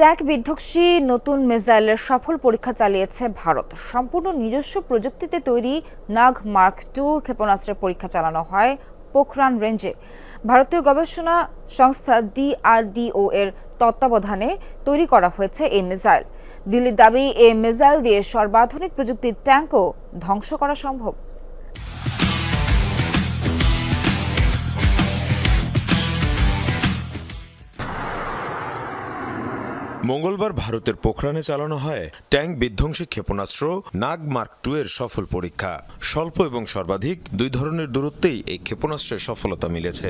Tag বিধ্বংসী নতুন মিসাইলের সফল পরীক্ষা চালিয়েছে ভারত। সম্পূর্ণ নিজস্ব প্রযুক্তিতে তৈরি নাগ মার্ক টু ক্ষেপণাস্ত্রের পরীক্ষা চালানো হয় পোখরান রেঞ্জে। ভারতীয় গবেষণা সংস্থা ডিআরডিও এর তত্ত্বাবধানে তৈরি করা হয়েছে এই মিসাইল। দিল্লির দাবি, এই মিসাইল দিয়ে সর্বাধুনিক প্রযুক্তির ট্যাঙ্কও ধ্বংস করা সম্ভব। মঙ্গলবার ভারতের পোখরানে চালানো হয় ট্যাঙ্ক বিধ্বংসী ক্ষেপণাস্ত্র নাগ মার্ক টু এর সফল পরীক্ষা। স্বল্প এবং সর্বাধিক দুই ধরনের দূরত্বেই এই ক্ষেপণাস্ত্রের সফলতা মিলেছে।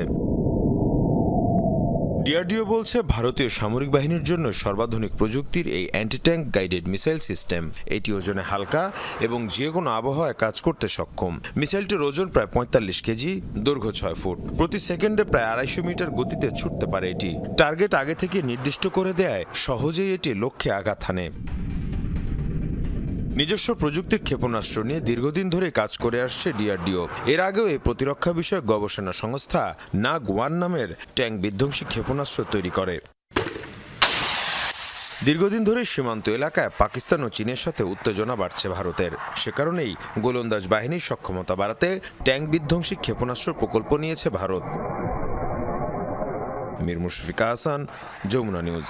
ডিআরডিও বলছে, ভারতীয় সামরিক বাহিনীর জন্য সর্বাধুনিক প্রযুক্তির এই anti tank guided missile system এটি ওজনে হালকা এবং যে কোনো আবহাওয়ায় কাজ করতে সক্ষম। মিসাইলটির ওজন প্রায় পঁয়তাল্লিশ কেজি, দৈর্ঘ্য ছয় ফুট। প্রতি সেকেন্ডে প্রায় আড়াইশো মিটার গতিতে ছুটতে পারে এটি। টার্গেট আগে থেকে নির্দিষ্ট করে দেয়, সহজেই এটি লক্ষ্যে আঘাত হানে। নিজস্ব প্রযুক্তির ক্ষেপণাস্ত্র নিয়ে দীর্ঘদিন ধরে কাজ করে আসছে ডিআরডিও। এর আগেও এই প্রতিরক্ষা বিষয়ক গবেষণা সংস্থা নাগ ওয়ান নামের ট্যাঙ্ক বিধ্বংসী ক্ষেপণাস্ত্র তৈরি করে। দীর্ঘদিন ধরে সীমান্ত এলাকায় পাকিস্তান ও চীনের সাথে উত্তেজনা বাড়ছে ভারতের। সে কারণেই গোলন্দাজ বাহিনীর সক্ষমতা বাড়াতে ট্যাঙ্ক বিধ্বংসী ক্ষেপণাস্ত্র প্রকল্প নিয়েছে ভারত। মীর মুশফিকা হাসান যমুনা নিউজ।